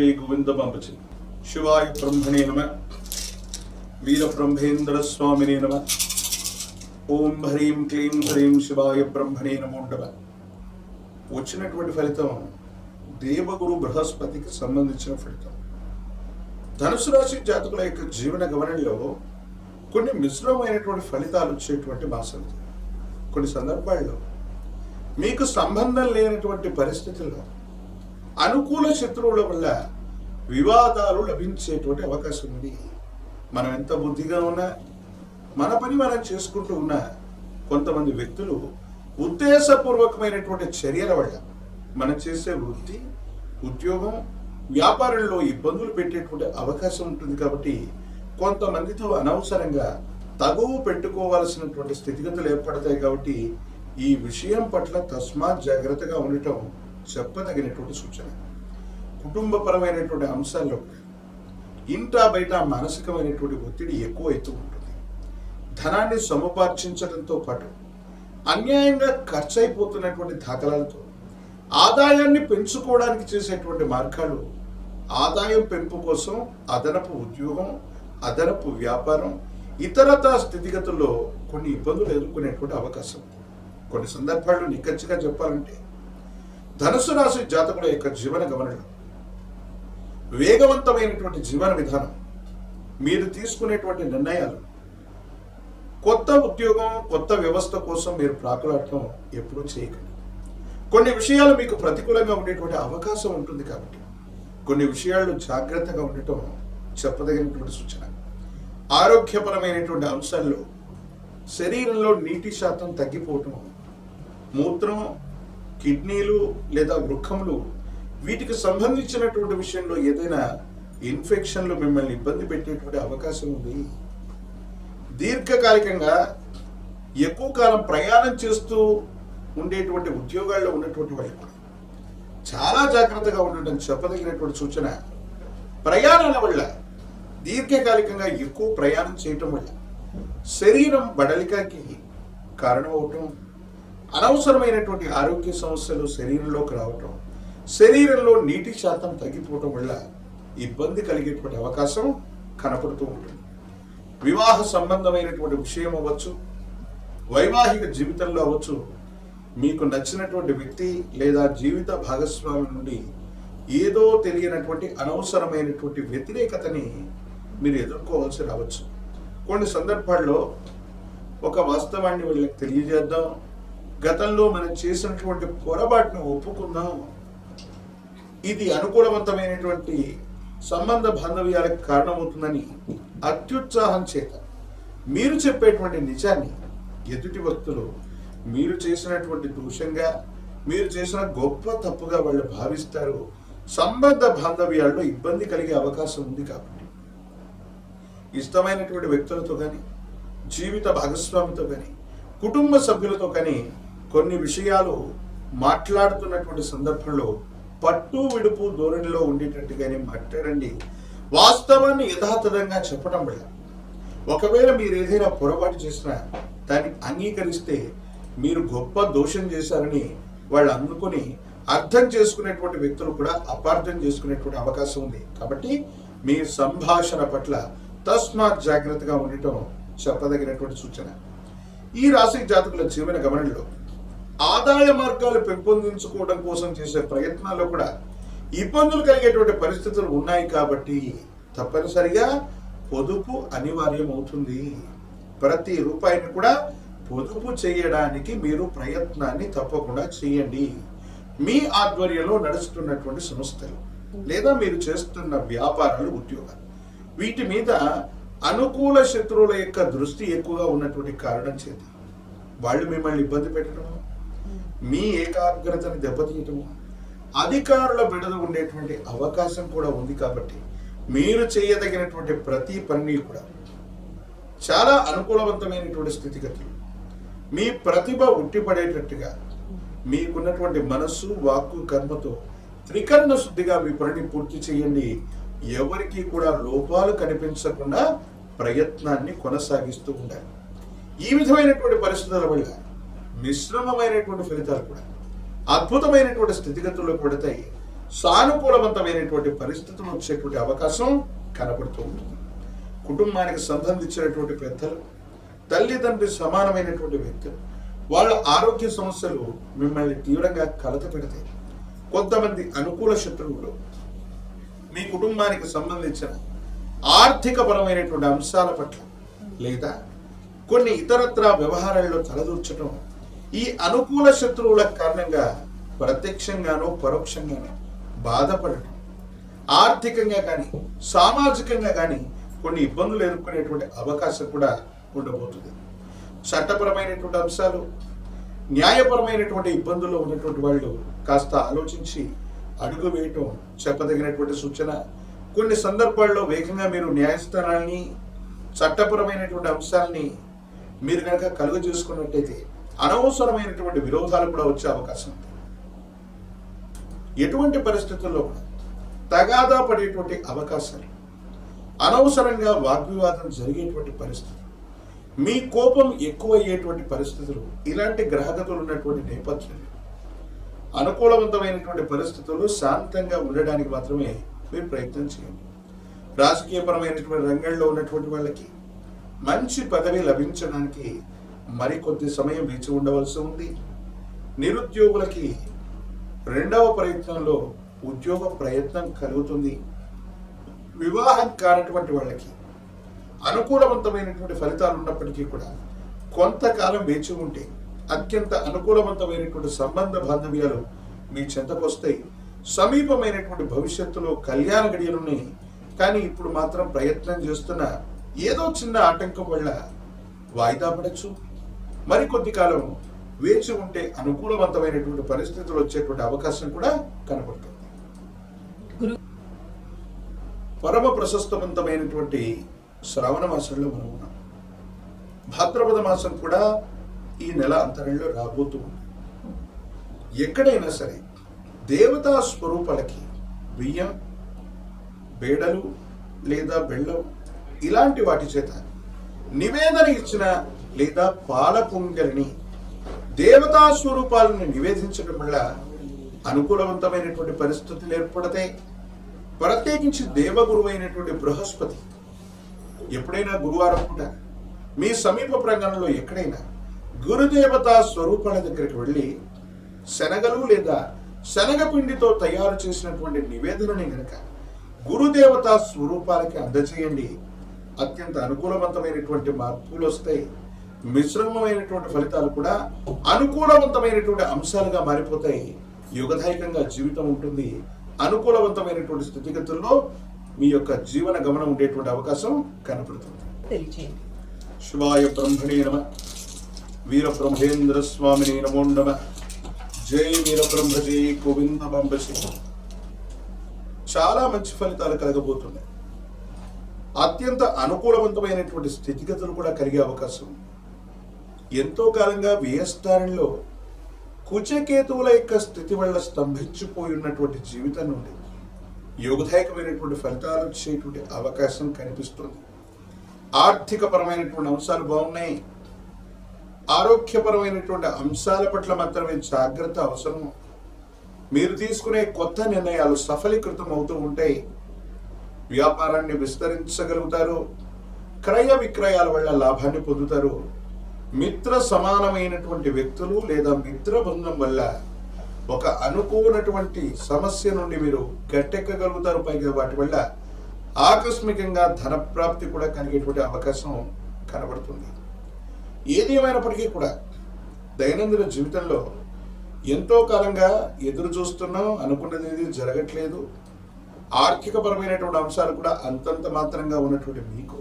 శ్రీ గోవిందమాంబచి శివాయ బ్రహ్మణే నమ వీర బ్రహ్మేంద్ర స్వామినే నమ ఓం హ్రీం క్లీం హ్రీం శివాయ బ్రహ్మణే నమో నమ వచ్చినటువంటి ఫలితం దేవగురు బృహస్పతికి సంబంధించిన ఫలితం. ధనుసు రాశి జాతకుల యొక్క జీవన గమనంలో కొన్ని మిశ్రమైనటువంటి ఫలితాలు వచ్చేటువంటి మాసం కొన్ని సందర్భాల్లో మీకు సంబంధం లేనటువంటి పరిస్థితుల్లో అనుకూల శత్రువుల వల్ల వివాదాలు లభించేటువంటి అవకాశం ఉంది. మనం ఎంత బుద్ధిగా ఉన్నా మన పని మనం చేసుకుంటూ ఉన్నా కొంతమంది వ్యక్తులు ఉద్దేశపూర్వకమైనటువంటి చర్యల వల్ల మనం చేసే వృత్తి ఉద్యోగం వ్యాపారంలో ఇబ్బందులు పెట్టేటువంటి అవకాశం ఉంటుంది కాబట్టి కొంతమందితో అనవసరంగా తగువు పెట్టుకోవాల్సినటువంటి స్థితిగతులు ఏర్పడతాయి కాబట్టి ఈ విషయం పట్ల తస్మాత్ జాగ్రత్తగా ఉండటం చెప్పదగినటువంటి సూచన. కుటుంబపరమైనటువంటి అంశాల్లో ఇంటా బయట మానసికమైనటువంటి ఒత్తిడి ఎక్కువ ఉంటుంది. ధనాన్ని సముపార్జించడంతో పాటు అన్యాయంగా ఖర్చు అయిపోతున్నటువంటి దాఖలాలతో ఆదాయాన్ని పెంచుకోవడానికి చేసేటువంటి మార్గాలు ఆదాయం పెంపు కోసం అదనపు ఉద్యోగం అదనపు వ్యాపారం ఇతరత స్థితిగతుల్లో కొన్ని ఇబ్బందులు ఎదుర్కొనేటువంటి అవకాశం. కొన్ని సందర్భాల్లో నిక్కచ్చిగా చెప్పాలంటే ధనుసు రాశి జాతకుల యొక్క జీవన గమనంలో వేగవంతమైనటువంటి జీవన విధానం. మీరు తీసుకునేటువంటి నిర్ణయాలు. కొత్త ఉద్యోగం కొత్త వ్యవస్థ కోసం మీరు ప్రాకులాడటం ఎప్పుడూ చేయకండి. కొన్ని విషయాలు మీకు ప్రతికూలంగా ఉండేటువంటి అవకాశం ఉంటుంది కాబట్టి కొన్ని విషయాలు జాగ్రత్తగా ఉండటం చెప్పదగినటువంటి సూచన. ఆరోగ్యపరమైనటువంటి అంశాల్లో శరీరంలో నీటి శాతం తగ్గిపోవటం. మూత్రం కిడ్నీలు లేదా వృక్కములు వీటికి సంబంధించినటువంటి విషయంలో ఏదైనా ఇన్ఫెక్షన్లు మిమ్మల్ని ఇబ్బంది పెట్టేటువంటి అవకాశం ఉంది. దీర్ఘకాలికంగా ఎక్కువ కాలం ప్రయాణం చేస్తూ ఉండేటువంటి ఉద్యోగాల్లో ఉన్నటువంటి వాళ్ళు చాలా జాగ్రత్తగా ఉండటం చెప్పదగినటువంటి సూచన ప్రయాణాల వల్ల దీర్ఘకాలికంగా ఎక్కువ ప్రయాణం చేయటం వల్ల శరీరం బడలికకి కారణమవటం అనవసరమైనటువంటి ఆరోగ్య సమస్యలు శరీరంలోకి రావటం శరీరంలో నీటి శాతం తగ్గిపోవటం వల్ల ఇబ్బంది కలిగేటువంటి అవకాశం కనపడుతూ ఉంటుంది. వివాహ సంబంధమైనటువంటి విషయం అవ్వచ్చు వైవాహిక జీవితంలో అవ్వచ్చు మీకు నచ్చినటువంటి వ్యక్తి లేదా జీవిత భాగస్వామి నుండి ఏదో తెలియనటువంటి అనవసరమైనటువంటి వ్యతిరేకతని మీరు ఎదుర్కోవాల్సి రావచ్చు. కొన్ని సందర్భాల్లో ఒక వాస్తవాన్ని వీళ్ళకి తెలియజేద్దాం. గతంలో మనం చేసినటువంటి పొరపాటును ఒప్పుకుందాం. ఇది అనుకూలవంతమైనటువంటి సంబంధ బాంధవ్యాలకు కారణమవుతుందని అత్యుత్సాహం చేత మీరు చెప్పేటువంటి నిజాన్ని ఎదుటి వ్యక్తులు మీరు చేసినటువంటి దోషంగా మీరు చేసిన గొప్ప తప్పుగా వాళ్ళు భావిస్తారు. సంబంధ బాంధవ్యాల్లో ఇబ్బంది కలిగే అవకాశం ఉంది కాబట్టి. ఇష్టమైనటువంటి వ్యక్తులతో కానీ జీవిత భాగస్వామితో కానీ కుటుంబ సభ్యులతో కానీ కొన్ని విషయాలు మాట్లాడుతున్నటువంటి సందర్భంలో పట్టు విడుపు ధోరణిలో ఉండేటట్టుగానే మాట్లాడండి. వాస్తవాన్ని యథాతథంగా చెప్పడం వల్ల ఒకవేళ మీరు ఏదైనా పొరపాటు చేసినా దాన్ని అంగీకరిస్తే మీరు గొప్ప దోషం చేశారని వాళ్ళు అందుకొని అర్థం చేసుకునేటువంటి వ్యక్తులు కూడా అపార్థం చేసుకునేటువంటి అవకాశం ఉంది. కాబట్టి మీ సంభాషణ పట్ల తస్మాత్ జాగ్రత్తగా ఉండటం చెప్పదగినటువంటి సూచన. ఈ రాశి జాతకుల జీవన గమనంలో ఆదాయ మార్గాలు పెంపొందించుకోవడం కోసం చేసే ప్రయత్నాల్లో కూడా ఇబ్బందులు కలిగేటువంటి పరిస్థితులు ఉన్నాయి కాబట్టి తప్పనిసరిగా పొదుపు అనివార్యం అవుతుంది ప్రతి రూపాయిని కూడా పొదుపు చేయడానికి మీరు ప్రయత్నాన్ని తప్పకుండా చేయండి. మీ ఆధ్వర్యంలో నడుస్తున్నటువంటి సంస్థలు లేదా మీరు చేస్తున్న వ్యాపారాలు ఉద్యోగాలు వీటి మీద అనుకూల శత్రువుల యొక్క దృష్టి ఎక్కువగా ఉన్నటువంటి కారణం చేత వాళ్ళు మిమ్మల్ని ఇబ్బంది పెట్టడము మీ ఏకాగ్రతను దెబ్బతీయటము. అధికారుల బిడద ఉండేటువంటి అవకాశం కూడా ఉంది కాబట్టి మీరు చేయదగినటువంటి ప్రతి పని కూడా చాలా అనుకూలవంతమైనటువంటి స్థితిగతులు. మీ ప్రతిభ ఉట్టిపడేటట్టుగా మీకున్నటువంటి మనస్సు వాక్కు కర్మతో త్రికరణ శుద్ధిగా మీ పనిని పూర్తి చేయండి. ఎవరికి కూడా లోపాలు కనిపించకుండా ప్రయత్నాన్ని కొనసాగిస్తూ ఉండాలి. ఈ విధమైనటువంటి పరిస్థితుల వల్ల మిశ్రమమైనటువంటి ఫలితాలు కూడా అద్భుతమైనటువంటి స్థితిగతుల్లో పడతాయి. సానుకూలవంతమైనటువంటి పరిస్థితులు వచ్చేటువంటి అవకాశం కనబడుతూ ఉంటుంది. కుటుంబానికి సంబంధించినటువంటి పెద్దలు తల్లిదండ్రి సమానమైనటువంటి వ్యక్తులు వాళ్ళ ఆరోగ్య సమస్యలు మిమ్మల్ని తీవ్రంగా కలత పెడతాయి. కొంతమంది అనుకూల శత్రువులు మీ కుటుంబానికి సంబంధించిన ఆర్థిక పరమైనటువంటి అంశాల పట్ల లేదా కొన్ని ఇతరత్ర వ్యవహారాల్లో తలదూర్చడం ఈ అనుకూల శత్రువుల కారణంగా ప్రత్యక్షంగానో పరోక్షంగానో బాధపడటం ఆర్థికంగా కానీ సామాజికంగా కానీ కొన్ని ఇబ్బందులు ఎదుర్కొనేటువంటి అవకాశం కూడా ఉండబోతుంది. చట్టపరమైనటువంటి అంశాలు న్యాయపరమైనటువంటి ఇబ్బందుల్లో ఉన్నటువంటి వాళ్ళు కాస్త ఆలోచించి అడుగు వేయటం చెప్పదగినటువంటి సూచన. కొన్ని సందర్భాల్లో వేగంగా మీరు న్యాయస్థానాల్ని చట్టపరమైనటువంటి అంశాలని మీరు కనుక కలుగ చేసుకున్నట్టయితే అనవసరమైనటువంటి విరోధాలు కూడా వచ్చే అవకాశం ఉంది. ఎటువంటి పరిస్థితుల్లో కూడా తగాదా పడేటువంటి అవకాశాలు అనవసరంగా వాగ్వివాదం జరిగేటువంటి పరిస్థితులు మీ కోపం ఎక్కువ అయ్యేటువంటి పరిస్థితులు ఇలాంటి గ్రహగతులు ఉన్నటువంటి నేపథ్యంలో అనుకూలవంతమైనటువంటి పరిస్థితులు శాంతంగా ఉండడానికి మాత్రమే మీరు ప్రయత్నం చేయండి. రాజకీయపరమైనటువంటి రంగంలో ఉన్నటువంటి వాళ్ళకి మంచి పదవి లభించడానికి మరికొద్ది సమయం వేచి ఉండవలసి ఉంది. నిరుద్యోగులకి రెండవ ప్రయత్నంలో ఉద్యోగ ప్రయత్నం కలుగుతుంది. వివాహం కానటువంటి వాళ్ళకి అనుకూలవంతమైనటువంటి ఫలితాలు ఉన్నప్పటికీ కూడా కొంతకాలం వేచి ఉంటే అత్యంత అనుకూలవంతమైనటువంటి సంబంధ బాంధవ్యాలు మీ చెంతకు వస్తాయి సమీపమైనటువంటి భవిష్యత్తులో కళ్యాణ గడియలుని కానీ ఇప్పుడు మాత్రం ప్రయత్నం చేస్తున్న ఏదో చిన్న ఆటంకం వల్ల వాయిదా పడచ్చు. మరికొద్ది కాలం వేచి ఉంటే అనుకూలవంతమైనటువంటి పరిస్థితులు వచ్చేటువంటి అవకాశం కూడా కనబడుతుంది. పరమ ప్రశస్తవంతమైనటువంటి శ్రావణ మాసంలో మనం ఉన్నాం. భాద్రపద మాసం కూడా ఈ నెల అంతరంలో రాబోతూ ఉంది. ఎక్కడైనా సరే దేవతా స్వరూపాలకి బియ్యం బేడలు లేదా బెల్లం ఇలాంటి వాటి చేత నివేదన ఇచ్చిన లేదా పాలపుంగలిని దేవతా స్వరూపాలను నివేదించడం వల్ల అనుకూలవంతమైనటువంటి పరిస్థితులు ఏర్పడతాయి. ప్రత్యేకించి దేవగురువు అయినటువంటి బృహస్పతి ఎప్పుడైనా గురువారం పూట మీ సమీప ప్రాంగణంలో ఎక్కడైనా గురుదేవతా స్వరూపాల దగ్గరికి వెళ్ళి శనగలు లేదా శనగపిండితో తయారు చేసినటువంటి నివేదనని గనక గురుదేవతా స్వరూపాలకి అందజేయండి. అత్యంత అనుకూలవంతమైనటువంటి మార్పులు వస్తాయి. మిశ్రమమైనటువంటి ఫలితాలు కూడా అనుకూలవంతమైనటువంటి అంశాలుగా మారిపోతాయి. యుగదాయకంగా జీవితం ఉంటుంది. అనుకూలవంతమైనటువంటి స్థితిగతుల్లో మీ యొక్క జీవన గమనం ఉండేటువంటి అవకాశం కనపడుతుంది. శివాయ బ్రహ్మణే నమ. వీర బ్రహ్మేంద్ర స్వామిని నమో నమ. జై వీర బ్రహ్మ జై గోవింద బంబసి చాలా మంచి ఫలితాలు కలగబోతున్నాయి. అత్యంత అనుకూలవంతమైనటువంటి స్థితిగతులు కూడా కలిగే అవకాశం ఉంది. ఎంతో కాలంగా వ్యయస్థానంలో కుచకేతువుల యొక్క స్థితి వల్ల స్తంభించిపోయి ఉన్నటువంటి జీవితం నుండి యోగదాయకమైనటువంటి ఫలితాలు వచ్చేటువంటి అవకాశం కనిపిస్తుంది. ఆర్థికపరమైనటువంటి అంశాలు బాగున్నాయి. ఆరోగ్యపరమైనటువంటి అంశాల పట్ల మాత్రమే జాగ్రత్త అవసరం మీరు తీసుకునే కొత్త నిర్ణయాలు సఫలీకృతం అవుతూ ఉంటాయి వ్యాపారాన్ని విస్తరించగలుగుతారు. క్రయ విక్రయాల వల్ల లాభాన్ని పొందుతారు. మిత్ర సమానమైనటువంటి వ్యక్తులు లేదా మిత్ర బృందం వల్ల ఒక అనుకోనటువంటి సమస్య నుండి మీరు గట్టెక్కగలుగుతారు. పైగా వాటి వల్ల ఆకస్మికంగా ధన ప్రాప్తి కూడా కలిగేటువంటి అవకాశం కనబడుతుంది. ఏది ఏమైనప్పటికీ కూడా దైనందిన జీవితంలో ఎంతో కాలంగా ఎదురు చూస్తున్నాం అనుకున్నది ఏది జరగట్లేదు. ఆర్థికపరమైనటువంటి అంశాలు కూడా అంతంత మాత్రంగా ఉన్నటువంటి మీకు.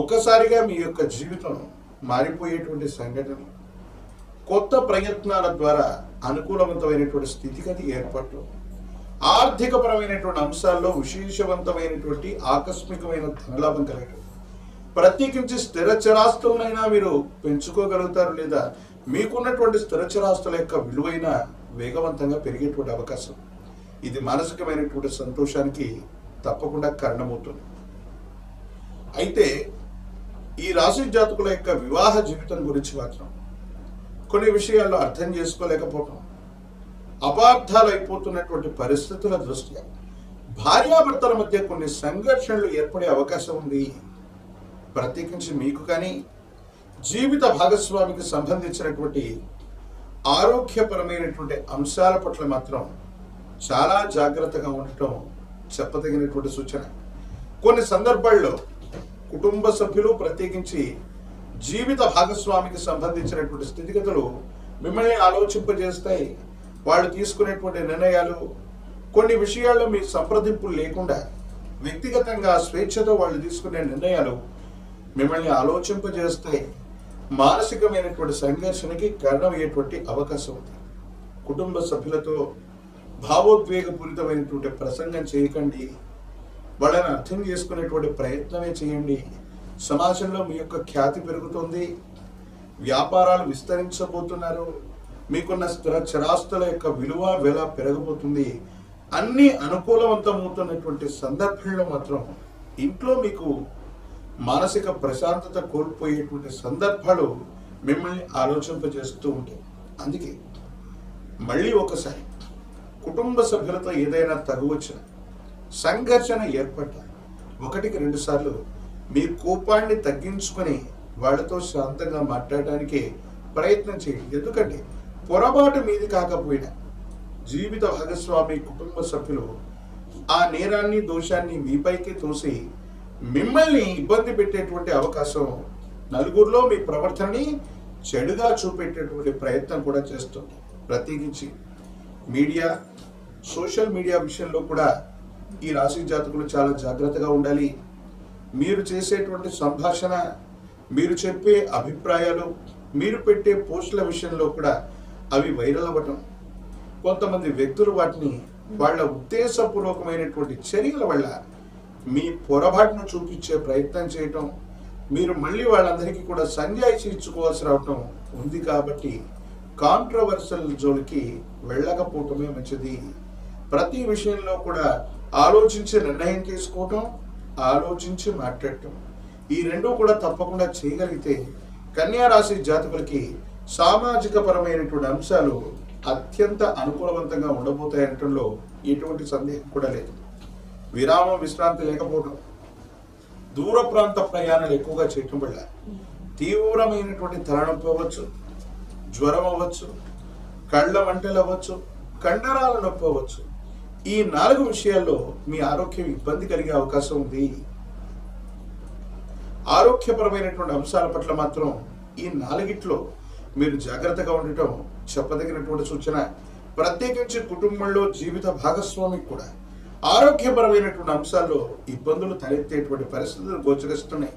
ఒక్కసారిగా మీ యొక్క జీవితం మారిపోయేటువంటి సంఘటన కొత్త ప్రయత్నాల ద్వారా అనుకూలవంతమైనటువంటి స్థితిగతి ఏర్పడటం ఆర్థికపరమైనటువంటి అంశాల్లో విశేషవంతమైనటువంటి ఆకస్మికమైన ధనలాభం కలగడం. ప్రత్యేకించి స్థిర చరాస్తులనైనా మీరు పెంచుకోగలుగుతారు లేదా మీకున్నటువంటి స్థిర చరాస్తుల యొక్క విలువైన వేగవంతంగా పెరిగేటువంటి అవకాశం. ఇది మానసికమైనటువంటి సంతోషానికి తప్పకుండా కారణమవుతుంది. అయితే ఈ రాశి జాతకుల యొక్క వివాహ జీవితం గురించి మాత్రం కొన్ని విషయాల్లో అర్థం చేసుకోలేకపోవటం అపార్థాలు అయిపోతున్నటువంటి పరిస్థితుల దృష్ట్యా భార్యాభర్తల మధ్య కొన్ని సంఘర్షణలు ఏర్పడే అవకాశం ఉంది. ప్రత్యేకించి మీకు కానీ జీవిత భాగస్వామికి సంబంధించినటువంటి ఆరోగ్యపరమైనటువంటి అంశాల పట్ల మాత్రం చాలా జాగ్రత్తగా ఉండటం చెప్పదగినటువంటి సూచన. కొన్ని సందర్భాల్లో కుటుంబ సభ్యులు ప్రత్యేకించి జీవిత భాగస్వామికి సంబంధించినటువంటి స్థితిగతులు మిమ్మల్ని ఆలోచింపజేస్తాయి. వాళ్ళు తీసుకునేటువంటి నిర్ణయాలు కొన్ని విషయాల్లో మీ సంప్రదింపులు లేకుండా వ్యక్తిగతంగా స్వేచ్ఛతో వాళ్ళు తీసుకునే నిర్ణయాలు మిమ్మల్ని ఆలోచింపజేస్తాయి. మానసికమైనటువంటి సంఘర్షణకి కారణమయ్యేటువంటి అవకాశం ఉంది. కుటుంబ సభ్యులతో భావోద్వేగపూరితమైనటువంటి ప్రసంగం చేయకండి. వాళ్ళని అర్థం చేసుకునేటువంటి ప్రయత్నమే చేయండి. సమాజంలో మీ యొక్క ఖ్యాతి పెరుగుతుంది. వ్యాపారాలు విస్తరించబోతున్నారు. మీకున్న స్థిర చరాస్తుల యొక్క విలువ వెల పెరగబోతుంది. అన్ని అనుకూలవంతమవుతున్నటువంటి సందర్భంలో మాత్రం ఇంట్లో మీకు మానసిక ప్రశాంతత కోల్పోయేటువంటి సందర్భాలు మిమ్మల్ని ఆలోచింపజేస్తూ ఉంటాయి. అందుకే మళ్ళీ ఒకసారి కుటుంబ సభ్యులతో ఏదైనా తగువచ్చిన సంఘర్షణ ఏర్పడ్డ ఒకటికి రెండు సార్లు మీ కోపాన్ని తగ్గించుకొని వాళ్ళతో శాంతంగా మాట్లాడటానికి ప్రయత్నం చేయండి. ఎందుకంటే పొరపాటు మీది కాకపోయినా జీవిత భాగస్వామి కుటుంబ సభ్యులు ఆ నేరాన్ని దోషాన్ని మీపైకి తోసి మిమ్మల్ని ఇబ్బంది పెట్టేటువంటి అవకాశం నలుగురిలో మీ ప్రవర్తనని చెడుగా చూపెట్టేటువంటి ప్రయత్నం కూడా చేస్తుంది. ప్రత్యేకించి మీడియా సోషల్ మీడియా విషయంలో కూడా ఈ రాశి జాతకులు చాలా జాగ్రత్తగా ఉండాలి. మీరు చేసేటువంటి సంభాషణ మీరు చెప్పే అభిప్రాయాలు మీరు పెట్టే పోస్టుల విషయంలో కూడా అవి వైరల్ అవ్వటం. కొంతమంది వ్యక్తులు వాటిని వాళ్ళ ఉద్దేశపూర్వకమైనటువంటి చర్యల వల్ల మీ పొరపాటును చూపించే ప్రయత్నం చేయటం మీరు మళ్ళీ వాళ్ళందరికీ కూడా సంజాయిషి ఇచ్చుకోవాల్సి రావటం ఉంది కాబట్టి కాంట్రవర్సల్ జోలికి వెళ్ళకపోవటమే మంచిది. ప్రతి విషయంలో కూడా ఆలోచించి నిర్ణయం తీసుకోవటం ఆలోచించి మాట్లాడటం. ఈ రెండూ కూడా తప్పకుండా చేయగలిగితే కన్యా రాశి జాతకులకి సామాజిక పరమైనటువంటి అంశాలు అత్యంత అనుకూలవంతంగా ఉండబోతాయనటంలో ఎటువంటి సందేహం కూడా లేదు. విరామం విశ్రాంతి లేకపోవడం దూర ప్రాంత ప్రయాణాలు ఎక్కువగా చేయటం వల్ల తీవ్రమైనటువంటి తలనొప్పి అవ్వచ్చు జ్వరం అవ్వచ్చు కళ్ళ మంటలు అవ్వచ్చు కండరాల నొప్పి అవ్వచ్చు. ఈ నాలుగు విషయాల్లో మీ ఆరోగ్యం ఇబ్బంది కలిగే అవకాశం ఉంది. ఆరోగ్యపరమైనటువంటి అంశాల పట్ల మాత్రం ఈ నాలుగిట్లో మీరు జాగ్రత్తగా ఉండటం చెప్పదగినటువంటి సూచన. ప్రత్యేకించి కుటుంబంలో జీవిత భాగస్వామికి కూడా ఆరోగ్యపరమైనటువంటి అంశాల్లో ఇబ్బందులు తలెత్తేటువంటి పరిస్థితులు గోచరిస్తున్నాయి.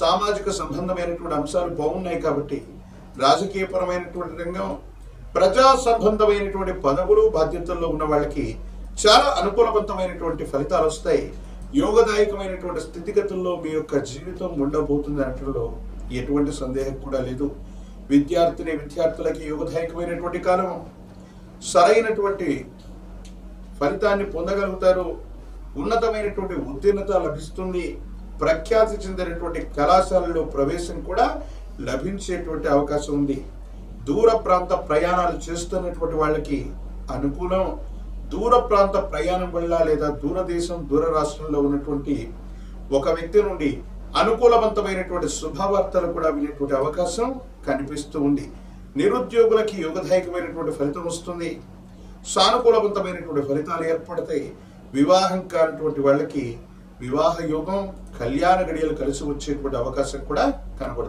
సామాజిక సంబంధమైనటువంటి అంశాలు బాగున్నాయి కాబట్టి రాజకీయపరమైనటువంటి రంగం ప్రజా సంబంధమైనటువంటి పదవులు బాధ్యతల్లో ఉన్న వాళ్ళకి చాలా అనుకూలవంతమైనటువంటి ఫలితాలు వస్తాయి. యోగదాయకమైనటువంటి స్థితిగతుల్లో మీ యొక్క జీవితం ఉండబోతుంది అనటంలో ఎటువంటి సందేహం కూడా లేదు. విద్యార్థిని విద్యార్థులకి యోగదాయకమైనటువంటి కాలం. సరైనటువంటి ఫలితాన్ని పొందగలుగుతారు. ఉన్నతమైనటువంటి ఉత్తీర్ణత లభిస్తుంది. ప్రఖ్యాతి చెందినటువంటి కళాశాలలో ప్రవేశం కూడా లభించేటువంటి అవకాశం ఉంది. దూర ప్రాంత ప్రయాణాలు చేస్తున్నటువంటి వాళ్ళకి అనుకూలం. దూర ప్రాంత ప్రయాణం వల్ల లేదా దూరదేశం దూర రాష్ట్రంలో ఉన్నటువంటి ఒక వ్యక్తి నుండి అనుకూలవంతమైనటువంటి శుభవార్తలు కూడా వినేటువంటి అవకాశం కనిపిస్తూ ఉంది. నిరుద్యోగులకి యోగదాయకమైనటువంటి ఫలితం వస్తుంది. సానుకూలవంతమైనటువంటి ఫలితాలు ఏర్పడతాయి. వివాహం కానటువంటి వాళ్ళకి వివాహ యోగం కళ్యాణ గడియలు కలిసి వచ్చేటువంటి అవకాశం కూడా కనబడుతుంది.